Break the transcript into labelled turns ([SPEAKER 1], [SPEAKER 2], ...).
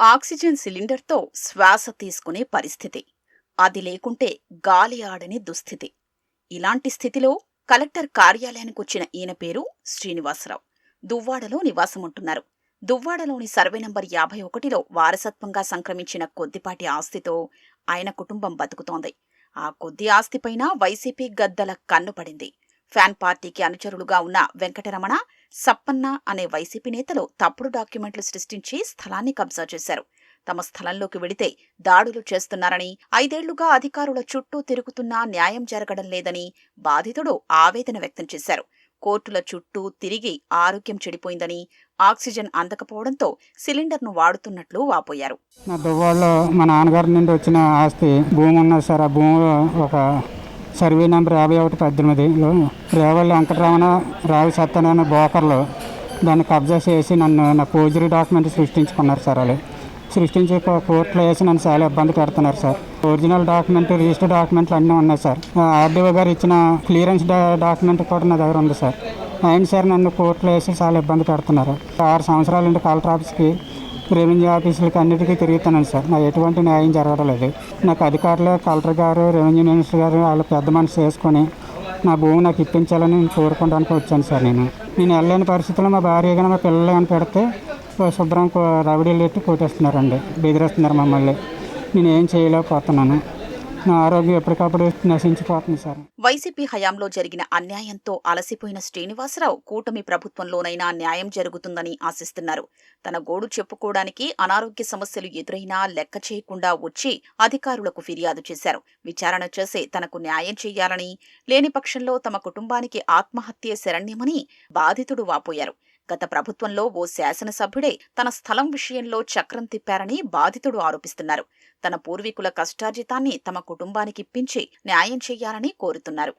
[SPEAKER 1] Oxygen సిలిండర్తో శ్వాస తీసుకునే పరిస్థితి. అది లేకుంటే గాలి ఆడని దుస్థితి. ఇలాంటి స్థితిలో కలెక్టర్ కార్యాలయానికి వచ్చిన ఈయన పేరు శ్రీనివాసరావు. దువ్వాడలో నివాసముంటున్నారు. దువ్వాడలోని సర్వే నంబర్ యాభై ఒకటిలో వారసత్వంగా సంక్రమించిన కొద్దిపాటి ఆస్తితో ఆయన కుటుంబం బతుకుతోంది. ఆ కొద్ది ఆస్తిపైన వైసీపీ గద్దల కన్ను పడింది. ఫ్యాన్ పార్టీకి అనుచరులుగా ఉన్న వెంకటరమణ సప్పన్న అనే వైసీపీ నేతలు తప్పుడు డాక్యుమెంట్లు సృష్టించి స్థలాన్ని కబ్జా చేశారు. తమ స్థలంలోకి వెడితే దాడులు చేస్తున్నారని ఐదేళ్ళుగా అధికారుల చుట్టూ తిరుగుతున్నా న్యాయం జరగడం లేదని బాధితుడు ఆవేదన వ్యక్తం చేశారు. కోర్టుల చుట్టూ తిరిగి ఆరోగ్యం చెడిపోయిందని ఆక్సిజన్ అందకపోవడంతో సిలిండర్ను వాడుతున్నట్లు వాపోయారు.
[SPEAKER 2] మా దువ్వాళ్ళు మా నాన్నగారి నుండి వచ్చిన ఆస్తి భూమి ఉన్నది సార్ ఆ భూమిలో ఒక సర్వే నెంబర్ యాభై ఒకటి పద్దెనిమిదిలో రేవల్లి వెంకటరమణ రావి సత్యనారాయణ బోకర్లో బోకర్లు దాన్ని కబ్జా చేసి నన్ను నా ఫోర్జరీ డాక్యుమెంట్ సృష్టించుకున్నారు సార్ వాళ్ళు. సృష్టించి కోర్టులో వేసి నన్ను చాలా ఇబ్బంది పెడుతున్నారు సార్. ఒరిజినల్ డాక్యుమెంట్ రిజిస్టర్ డాక్యుమెంట్లు అన్నీ ఉన్నాయి సార్. ఆర్డీఓ గారు ఇచ్చిన క్లియరెన్స్ డాక్యుమెంట్ కూడా నా దగ్గర ఉంది సార్. అయిన సార్ నన్ను కోర్టులో వేసి చాలా ఇబ్బంది పెడుతున్నారు. ఆరు సంవత్సరాల నుండి కలెక్టర్ ఆఫీస్కి రెవెన్యూ ఆఫీసులకి అన్నిటికీ తిరుగుతున్నాను సార్. నాకు ఎటువంటి న్యాయం జరగడం లేదు నాకు అధికారులు కలెక్టర్ గారు రెవెన్యూ మినిస్టర్ గారు వాళ్ళ పెద్ద మనసు చేసుకొని నా భూమి నాకు ఇప్పించాలని నేను కోరుకోవడానికి వచ్చాను సార్ నేను. నేను వెళ్ళలేని పరిస్థితుల్లో మా భార్య కానీ మా పిల్లలు కానీ పెడితే శుభ్రం కో- రవిడీలు ఎట్టి కొట్టేస్తున్నారండి. బెదిరేస్తున్నారు మమ్మల్ని. నేను ఏం చేయలేకపోతున్నాను. నా ఆరోగ్యం ఎప్పటికప్పుడు నశించిపోతుంది సార్.
[SPEAKER 1] వైసీపీ హయాంలో జరిగిన అన్యాయంతో అలసిపోయిన శ్రీనివాసరావు కూటమి ప్రభుత్వంలోనైనా న్యాయం జరుగుతుందని ఆశిస్తున్నారు. తన గోడు చెప్పుకోవడానికి అనారోగ్య సమస్యలు ఎదురైనా లెక్క చేయకుండా వచ్చి అధికారులకు ఫిర్యాదు చేశారు. విచారణ చేసి తనకు న్యాయం చేయాలని లేని పక్షంలో తమ కుటుంబానికి ఆత్మహత్య శరణ్యమని బాధితుడు వాపోయారు. గత ప్రభుత్వంలో ఓ శాసనసభ్యుడే తన స్థలం విషయంలో చక్రం తిప్పారని బాధితుడు ఆరోపిస్తున్నారు. తన పూర్వీకుల కష్టార్జితాన్ని తమ కుటుంబానికిప్పించి న్యాయం చేయాలని కోరుతున్నారు.